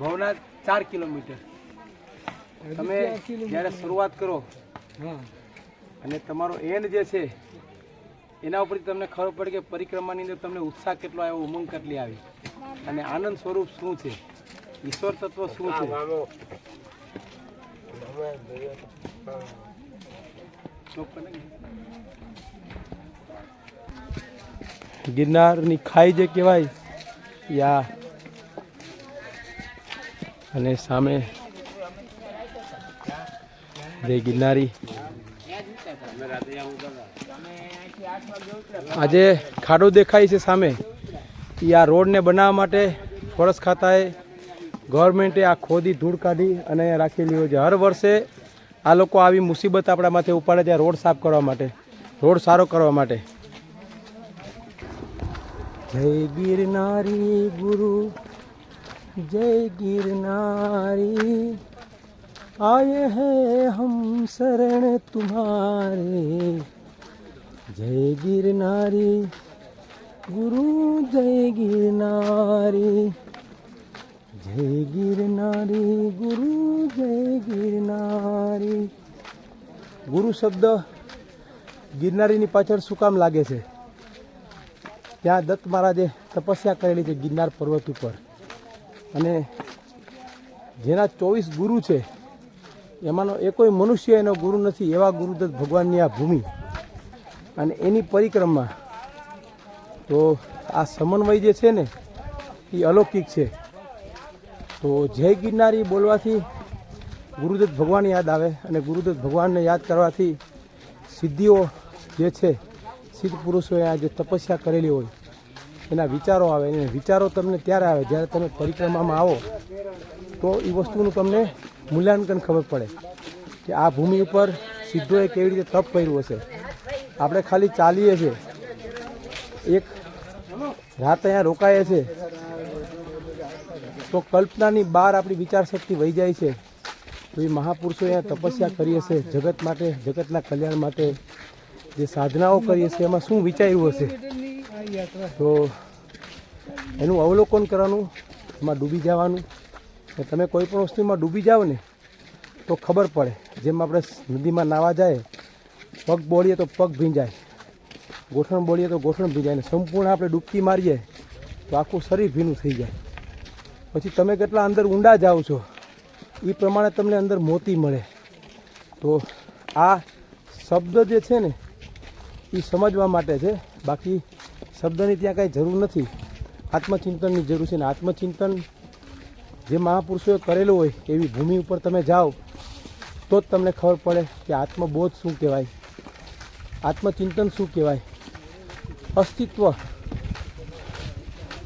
ભવનાથ ચાર કિલોમીટર. તમે જ્યારે શરૂઆત કરો અને તમારો એન્ડ જે છે એના ઉપરથી તમને ખબર પડે કે પરિક્રમાની અંદર તમને ઉત્સાહ કેટલો આવ્યો ઉમંગ કેટલી આવી. અને આનંદ સ્વરૂપ શું છે? ઈશ્વર તત્વ શું છે? ગિરનારની ખાઈ જે કહેવાય યા અને સામે જય ગિરનારી. આજે ખાડો દેખાય છે સામે. એ આ રોડને બનાવવા માટે ફોરેસ્ટ ખાતાએ ગવર્મેન્ટે આ ખોદી ધૂળ કાઢી અને રાખેલી હોય છે. હર વર્ષે આ લોકો આવી મુસીબત આપણા માથે ઉપાડે છે રોડ સાફ કરવા માટે, રોડ સારો કરવા માટે. જય ગિરનારી ગુરુ जय गिरनारी। आए हैं હમ શરણ तुम्हारे। જય गिरनारी ગુરુ જય गिरनारी। જય गिरनारी ગુરુ જય गिरनारी। ગુરુ શબ્દ ગિરનારીની પાછળ શું કામ લાગે છે? ત્યાં દત્ત મહારાજે તપસ્યા કરેલી છે ગિરનાર પર્વત ઉપર. અને જેના ચોવીસ ગુરુ છે, એમાંનો એકોય મનુષ્ય એનો ગુરુ નથી, એવા ગુરુદત્ત ભગવાનની આ ભૂમિ. અને એની પરિક્રમા, તો આ સમન્વય જે છે ને, એ અલૌકિક છે. તો જય ગિરનારી બોલવાથી ગુરુદત્ત ભગવાન યાદ આવે અને ગુરુદત્ત ભગવાનને યાદ કરવાથી સિદ્ધિઓ જે છે, સિદ્ધ પુરુષોએ આ જે તપસ્યા કરેલી હોય એના વિચારો આવે અને વિચારો તમને ત્યારે આવે જ્યારે તમે પરિક્રમામાં આવો, તો એ વસ્તુનું તમને મૂલ્યાંકન ખબર પડે કે આ ભૂમિ ઉપર સિદ્ધોએ કેવી રીતે તપ કર્યું હશે. આપણે ખાલી ચાલીએ છીએ. એક રાત અહીંયા રોકાઈએ છીએ. તો કલ્પનાની બહાર આપણી વિચાર શક્તિ વહી જાય છે. તો એ મહાપુરુષોએ અહીંયા તપસ્યા કરી હશે જગત માટે, જગતના કલ્યાણ માટે. જે સાધનાઓ કરી હશે, એમાં શું વિચાર્યું હશે? તો એનું અવલોકન કરવાનું, એમાં ડૂબી જવાનું. ને તમે કોઈ પણ વસ્તુમાં ડૂબી જાઓ ને, તો ખબર પડે. જેમ આપણે નદીમાં નાવા જાય, પગ બોળીએ તો પગ ભીંજાય. ગોઠણ બોળીએ તો ગોઠણ ભીંજાય. ને સંપૂર્ણ આપણે ડૂબકી મારીએ, તો આખું શરીર ભીનું થઈ જાય. પછી તમે કેટલા અંદર ઊંડા જાઓ છો એ પ્રમાણે તમને અંદર મોતી મળે. તો આ શબ્દ જે છે ને એ સમજવા માટે છે. બાકી શબ્દની ત્યાં કાંઈ જરૂર નથી. આત્મચિંતનની જરૂર છે ને આત્મચિંતન જે મહાપુરુષોએ કરેલું હોય એવી ભૂમિ ઉપર તમે જાઓ, તો જ તમને ખબર પડે કે આત્મબોધ શું કહેવાય, આત્મચિંતન શું કહેવાય, અસ્તિત્વ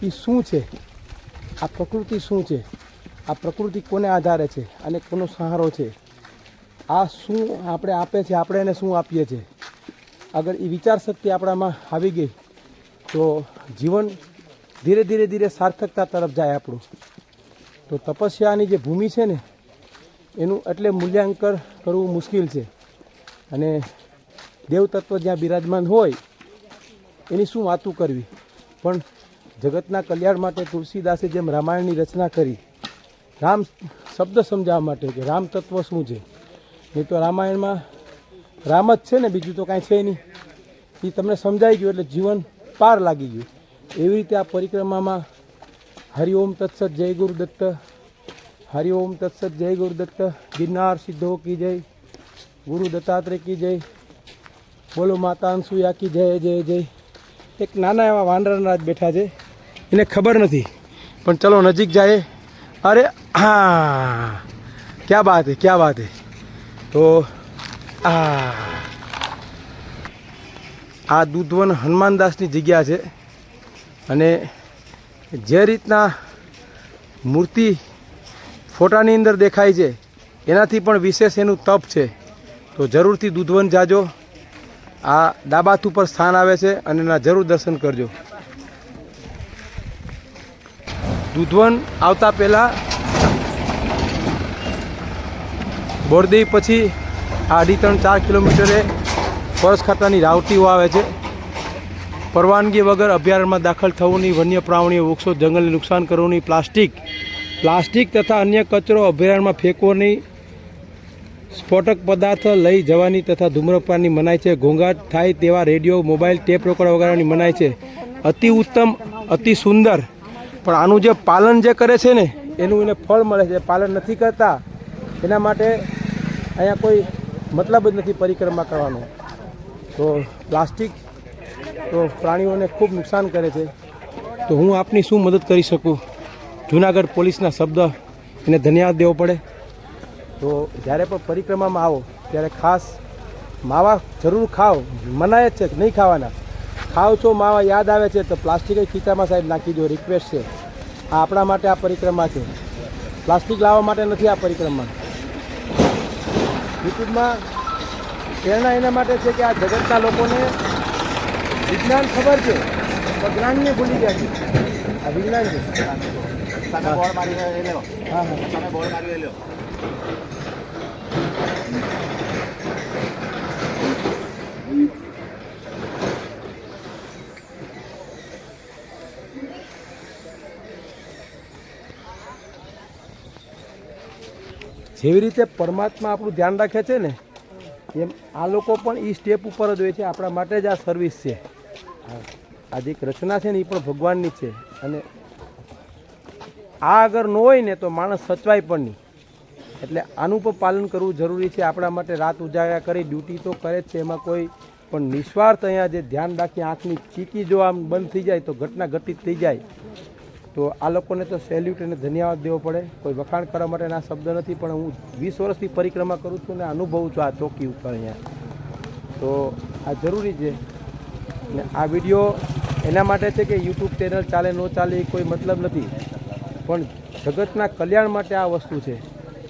એ શું છે, આ પ્રકૃતિ શું છે, આ પ્રકૃતિ કોને આધારે છે અને કોનો સહારો છે, આ શું આપણે આપે છે, આપણે એને શું આપીએ છીએ અગર એ વિચાર શક્તિ આપણામાં આવી ગઈ તો જીવન ધીરે ધીરે ધીરે સાર્થકતા તરફ જાય આપણું. તો તપસ્યાની જે ભૂમિ છે ને, એનું એટલે મૂલ્યાંકન કરવું મુશ્કેલ છે. અને દેવતત્વ જ્યાં બિરાજમાન હોય, એની શું વાતું કરવી? પણ જગતના કલ્યાણ માટે તુલસીદાસે જેમ રામાયણની રચના કરી, રામ શબ્દ સમજાવવા માટે કે રામ તત્વ શું છે? નહીં તો રામાયણમાં રામ જ છે ને, બીજું તો કાંઈ છે નહીં. એ તમને સમજાઈ ગયું એટલે જીવન પાર લાગી ગયું. એવી રીતે આ પરિક્રમામાં હરિઓમ તત્સત જય ગુરુદત્ત હરિઓમ તત્સત જય ગુરુદત્ત ગિરનાર સિદ્ધો કી જય, ગુરુ દત્તાત્રેય કી જય, બોલો માતા અનસુયા કી જય જય જય. એક નાના એવા વાંદરનાજ બેઠા છે. એને ખબર નથી, પણ ચલો નજીક જાય. અરે, હા, ક્યાં બાત હે, ક્યાં બાત હે? તો, આ આ દૂધવન હનુમાનદાસની જગ્યા છે. અને જે રીતના મૂર્તિ ફોટાની અંદર દેખાય છે, એનાથી પણ વિશેષ એનું તપ છે. તો જરૂરથી દૂધવન જાજો. આ દાબાત ઉપર સ્થાન આવે છે અને એના જરૂર દર્શન કરજો. દૂધવન આવતા પહેલાં બોરદેવી પછી અઢી ત્રણ ચાર કિલોમીટરે ફોરેસ્ટ ખાતાની રાવટીઓ આવે છે. પરવાનગી વગર અભયારણ્યમાં દાખલ થવું નહીં. વન્ય પ્રાણીઓ, વૃક્ષો, જંગલને નુકસાન કરવું નહીં. પ્લાસ્ટિક પ્લાસ્ટિક તથા અન્ય કચરો અભયારણ્યમાં ફેંકવો નહીં. સ્ફોટક પદાર્થ લઈ જવાની તથા ધૂમ્રપાનની મનાય છે. ઘોંઘાટ થાય તેવા રેડિયો, મોબાઈલ, ટેપ રોકડ વગાડવાની મનાય છે. અતિ ઉત્તમ, અતિ સુંદર. પણ આનું જે પાલન જે કરે છે ને, એનું એને ફળ મળે છે. પાલન નથી કરતા. એના માટે અહીંયા કોઈ મતલબ જ નથી પરિક્રમા કરવાનો. તો પ્લાસ્ટિક તો પ્રાણીઓને ખૂબ નુકસાન કરે છે. તો હું આપની શું મદદ કરી શકું? જુનાગઢ પોલીસના શબ્દ એને ધન્યવાદ દેવો પડે. તો જ્યારે પણ પરિક્રમામાં આવો, ત્યારે ખાસ માવા જરૂર ખાઓ. મનાય જ છે નહીં ખાવાના. ખાઓ છો, માવા યાદ આવે છે, તો પ્લાસ્ટિક ખીચામાં સાહેબ નાખી દો રિક્વેસ્ટ છે. આ આપણા માટે આ પરિક્રમા છે. પ્લાસ્ટિક લાવવા માટે નથી આ પરિક્રમા. યુટ્યુબમાં પ્રેરણા એના માટે છે કે આ જગતના લોકોને વિજ્ઞાન ખબર છે પણ જ્ઞાનને ભૂલી ગયા છે. આ વિજ્ઞાન છે. તમે બોર્ડ મારી એ હા હા. તમે બોર્ડ મારી એ જેવી રીતે પરમાત્મા આપણું ધ્યાન રાખે છે ને એમ આ લોકો પણ એ સ્ટેપ ઉપર જ હોય છે. આપણા માટે જ આ સર્વિસ છે. આ જે રચના છે ને એ પણ ભગવાનની છે. અને આ અગર ન હોય ને તો માણસ સચવાય પણ નહીં. એટલે આનું પણ પાલન કરવું જરૂરી છે. આપણા માટે રાત ઉજાગરા કરી ડ્યુટી તો કરે જ છે. એમાં કોઈ પણ નિસ્વાર્થ અહીંયા જે ધ્યાન રાખી આંખની ચીકી જો આમ બંધ થઈ જાય તો ઘટના ઘટિત થઈ જાય. તો આ લોકોને તો સેલ્યુટ અને ધન્યવાદ દેવો પડે. કોઈ વખાણ કરવા માટેના શબ્દ નથી પણ હું વીસ વર્ષથી પરિક્રમા કરું છું ને અનુભવું છું આ ચોકી ઉપર અહીંયા. તો આ જરૂરી છે. ને આ વીડિયો એના માટે છે કે યુટ્યુબ ચેનલ ચાલે ન ચાલે એ કોઈ મતલબ નથી. પણ જગતના કલ્યાણ માટે આ વસ્તુ છે.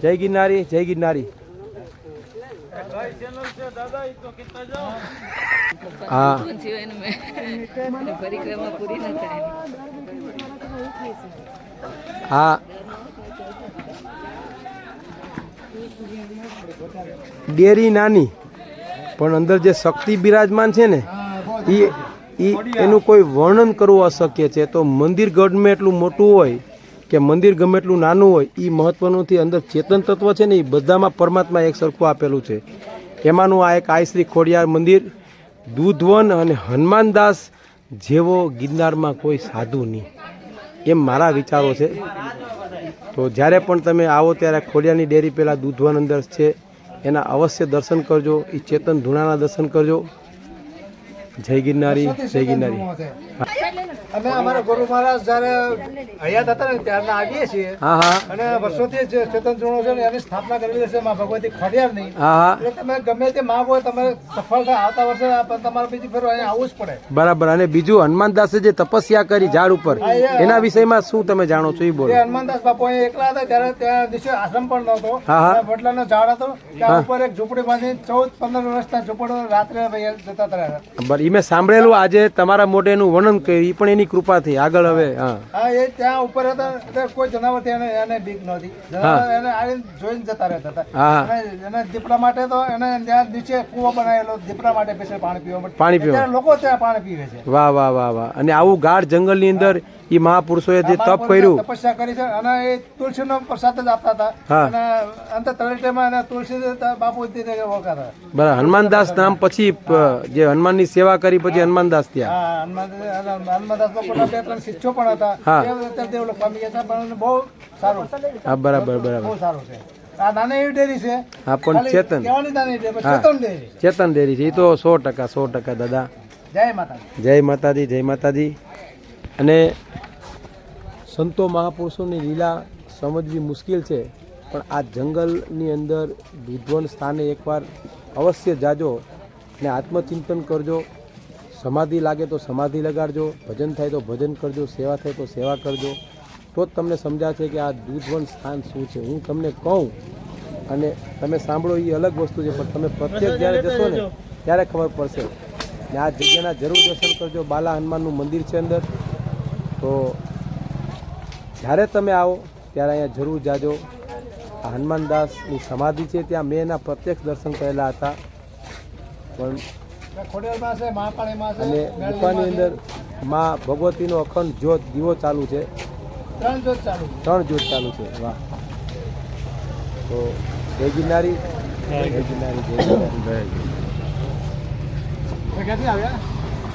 જય ગિરનારી જય ગિરનારી. હા પરિક્રમા પૂરી ન થાય. આ ડેરી નાની, પણ અંદર જે શક્તિ બિરાજમાન છે ને એ એ એનું કોઈ વર્ણન કરવું અશક્ય છે. તો મંદિર ગમે એટલું મોટું હોય કે મંદિર ગમે એટલું નાનું હોય એ મહત્વનું નથી અંદર ચેતન તત્વ છે ને એ બધામાં પરમાત્મા એક સરખું આપેલું છે. એમાંનું આ એક આઈ શ્રી ખોડિયાર મંદિર, દૂધવન અને હનુમાનદાસ જેવો ગિરનારમાં કોઈ સાધુ નહીં. એમ મારા વિચારો છે. તો જ્યારે પણ તમે આવો ત્યારે ખોડિયાની ડેરી પહેલાં દૂધવાન અંદર છે. એના અવશ્ય દર્શન કરજો. એ ચેતન ધૂણાના દર્શન કરજો. જય ગિરનારી જય ગિરનારી. અમે અમારા ગુરુ મહારાજ જયારે હયાત હતા ને ત્યારના આવીએ છીએ હા હા. અને વર્ષોથી જે ચેતન ચૂર્ણો છે ને એની સ્થાપના કરેલી છે માં ભગવતી ખોડિયારની હા હા. એટલે તમે ગમે તે માગો તમે સફળતા આવતા વર્ષે તમારે બીજી ફેરો અહીંયા આવવું જ પડે. બરાબર અને બીજું હનુમાનદાસે જે તપસ્યા કરી ઝાડ ઉપર એના વિષયમાં શું તમે જાણો છો એ બોલો. હનુમાનદાસ બાપુ અહીંયા એકલા હતા ત્યારે ત્યાં દિવસે આશ્રમ પણ નહોતો. વડલાનો ઝાડ હતો ત્યાં ઉપર એક ઝૂંપડી બાંધી ચૌદ પંદર વર્ષના ઝૂંપડો રાત્રે જતા રહ્યા એ મેં સાંભળેલું આજે તમારા મોઢે એનું વર્ણન કર્યું એ પણ એની કૃપાથી. આગળ હવે હા. હા એ ત્યાં ઉપર હતા કોઈ જનાવર એને એને બીક નહોતી. જનાવર એને આવીને જોઈને જતા રહેતા હતા. હા એને દીપડા માટે તો એને ત્યાં નીચે કૂવો બનાવેલો દીપડા માટે પછી પાણી પીવા માટે. પાણી પીવા લોકો ત્યાં પાણી પીવે છે. વાહ વાહ વાહ વાહ. અને આવું ગાઢ જંગલની અંદર એ મહાપુરુષોએ જે તપ કર્યું. તપસ્યા કરી છે અને એ તુલસીનો પ્રસાદ જ આપતા હતા. હા. અને અંત તળેટીમાં અને તુલસી બાપુ ઓળખાતા બરાબર હનુમાનદાસ નામ પછી જે હનુમાનની સેવા કરી પછી હનુમાનદાસ થયા. હા હનુમાનદાસ બે ત્રણ શિષ્યો પણ હતા. દેવલોક પામી ગયા હતા પણ બહુ સારું. હા બરાબર બરાબર. બહુ સારું છે. હા પણ ચેતન. ચેતન ડેરી. છે. એ તો સો ટકા સો ટકા દાદા. જય માતાજી. જય માતાજી જય માતાજી. અને સંતો મહાપુરુષોની લીલા સમજવી મુશ્કેલ છે, પણ આ જંગલની અંદર વિધ્વન સ્થાને એકવાર અવશ્ય જાજો ને આત્મચિંતન કરજો. સમાધિ લાગે તો સમાધિ લગાડજો, ભજન થાય તો ભજન કરજો, સેવા થાય તો સેવા કરજો. તો જ તમને સમજાશે કે આ દૂધવન સ્થાન શું છે. હું તમને કહું, અને તમે સાંભળો એ અલગ વસ્તુ છે, પણ તમે પ્રત્યેક જ્યારે જશો ને, ત્યારે ખબર પડશે. ને આ જગ્યાના જરૂર દર્શન કરજો. બાલા હનુમાનનું મંદિર છે અંદર. તો જ્યારે તમે આવો ત્યારે અહીંયા જરૂર જાજો. આ હનુમાનદાસની સમાધિ છે ત્યાં મેં એના પ્રત્યક્ષ દર્શન કરેલા હતા. પણ અને ગુફાની અંદરમાં ભગવતીનો અખંડ જ્યોત દીવો ચાલુ છે. ત્રણ જ્યોત ચાલુ ત્રણ જોત ચાલુ છે વાહ. તો જય ગિરનારી. જય ગિરનારી. જય ગિરનારી ક્યાંથી આવ્યા?